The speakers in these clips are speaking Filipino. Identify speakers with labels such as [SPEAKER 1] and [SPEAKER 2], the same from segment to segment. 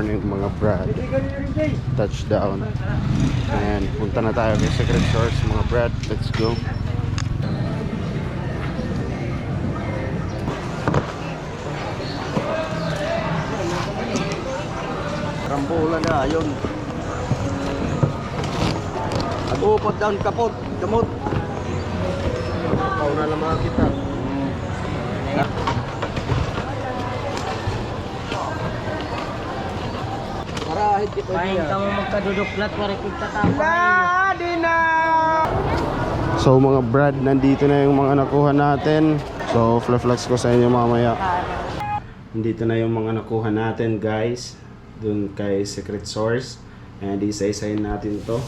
[SPEAKER 1] morning mga brad. Touchdown. Ayan, punta na tayo kay Secret Source mga brad. Let's go.
[SPEAKER 2] Rambulan na, ayun. Nag-uupot down kapot, kamot.
[SPEAKER 1] Pau na lang mga kita.
[SPEAKER 2] Para hindi pa
[SPEAKER 3] Kain ka mo magkaduduklat para kita tapang.
[SPEAKER 1] So mga brad, nandito na yung mga nakuha natin. So flex ko sa inyo mamaya. Nandito na yung mga nakuha natin guys. Dun kay Secret Source. And isa-isahin natin to.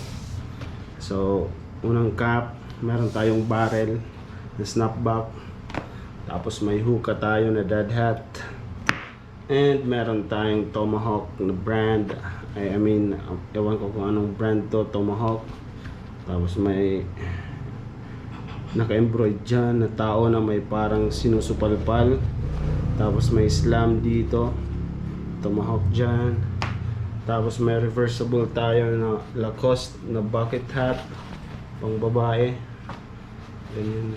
[SPEAKER 1] So, unang cap, meron tayong barrel na snapback. Tapos may hookah tayo na dead hat. And meron tayong Tomahawk na brand. I, mean, ewan ko kung anong brand to, Tomahawk. Tapos may naka-embroid dyan na tao na may parang sinusupalpal. Tapos may slam dito. Tomahawk dyan. Tapos may reversible tayo na Lacoste na bucket hat. Pang babae. Ganyan.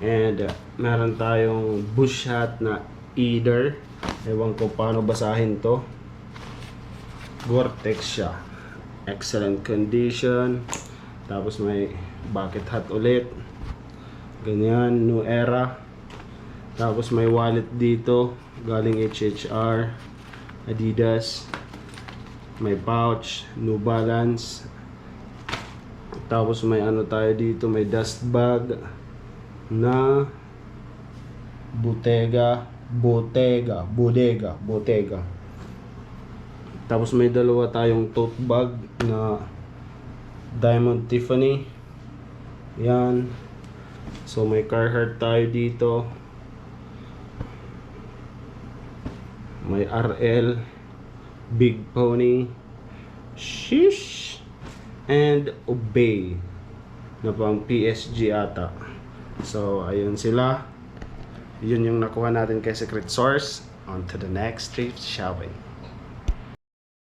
[SPEAKER 1] And uh, meron tayong bush hat na either. Ewan ko paano basahin to. Gore-Tex siya. Excellent condition. Tapos may bucket hat ulit. Ganyan, new era. Tapos may wallet dito. Galing HHR. Adidas. May pouch. New Balance. Tapos may ano tayo dito. May dust bag. Na Bottega. Bottega. Bodega. Bottega. Tapos may dalawa tayong tote bag na Diamond Tiffany. Yan. So may Carhartt tayo dito. May RL. Big Pony. Shish. And Obey. Na pang PSG ata. So ayun sila. Yun yung nakuha natin kay Secret Source. On to the next trip, we?